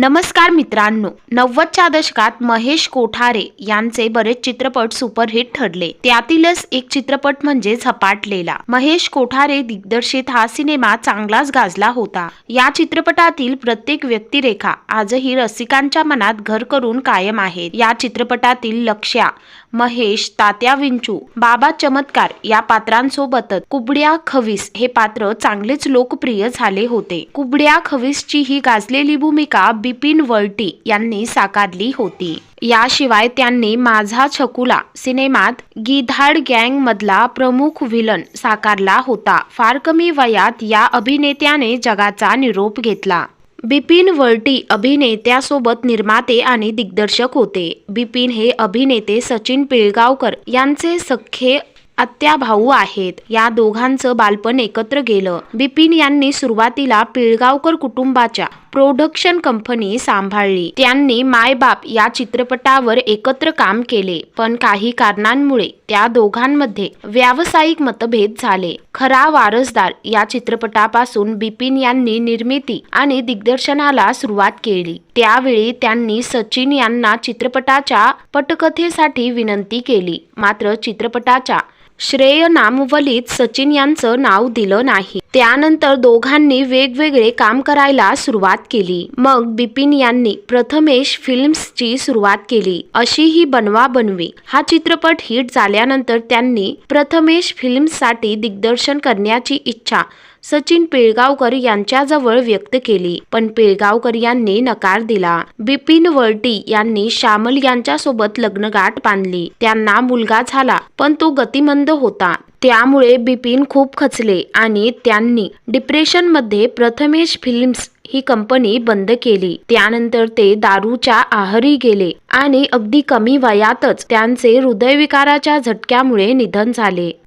नमस्कार मित्रांनो. नव्वदच्या दशकात महेश कोठारे यांचे बरेच चित्रपट सुपरहिट ठरले. त्यातीलच एक चित्रपट म्हणजे झपाटलेला. महेश कोठारे दिग्दर्शित हा सिनेमा चांगलाच गाजला होता. या चित्रपटातील प्रत्येक व्यक्तिरेखा आजही रसिकांच्या मनात घर करून कायम आहेत. या चित्रपटातील लक्ष्या महेश तात्या विंचू बाबा चमत्कार या पात्रांसोबतच कुबड्या खवीस हे पात्र चांगलेच लोकप्रिय झाले होते. कुबड्या खवीसची ही गाजलेली भूमिका बिपिन वळटी यांनी साकारली होती. याशिवाय त्यांनी माझा छकुला सिनेमात गिधाड गँग मधला प्रमुख विलन साकारला होता. फार कमी वयात या अभिनेत्याने जगाचा निरोप घेतला. बिपिन वर्टी अभिनेत्यासोबत निर्माते आणि दिग्दर्शक होते. बिपिन हे अभिनेते सचिन पिळगावकर यांचे सख्खे आत्या भाऊ आहेत. या दोघांचं बालपण एकत्र गेलं. बिपिन यांनी सुरुवातीला पिळगावकर कुटुंबाच्या प्रोडक्शन कंपनी सांभाळली. त्यांनी मायबाप या चित्रपटावर एकत्र काम केले पण काही कारणांमुळे त्या दोघांमध्ये व्यावसायिक मतभेद झाले. खरा वारसदार या चित्रपटापासून बिपिन यांनी निर्मिती आणि दिग्दर्शनाला सुरुवात केली. त्यावेळी त्यांनी सचिन यांना चित्रपटाच्या पटकथेसाठी विनंती केली मात्र चित्रपटाच्या श्रेय नामवलीत सचिन यांचं नाव दिलं नाही. त्यानंतर दोघांनी वेगवेगळे काम करायला सुरुवात केली. मग बिपिन यांनी प्रथमेश फिल्म्सची सुरुवात केली. अशी ही बनवा बनवी. हा चित्रपट हिट झाल्यानंतर त्यांनी प्रथमेश फिल्म्ससाठी दिग्दर्शन करण्याची इच्छा सचिन पिळगावकर यांच्याजवळ व्यक्त केली. पण पिळगावकर यांनी नकार दिला. बिपिन वर्टी यांनी श्यामल यांच्यासोबत लग्नगाठ बांधली. त्यांना मुलगा झाला पण तो गतिमंद होता. त्यामुळे बिपिन खूप खचले आणि त्यांनी डिप्रेशनमध्ये प्रथमेश फिल्म्स ही कंपनी बंद केली. त्यानंतर ते दारूच्या आहारी गेले आणि अगदी कमी वयातच त्यांचे हृदयविकाराच्या झटक्यामुळे निधन झाले.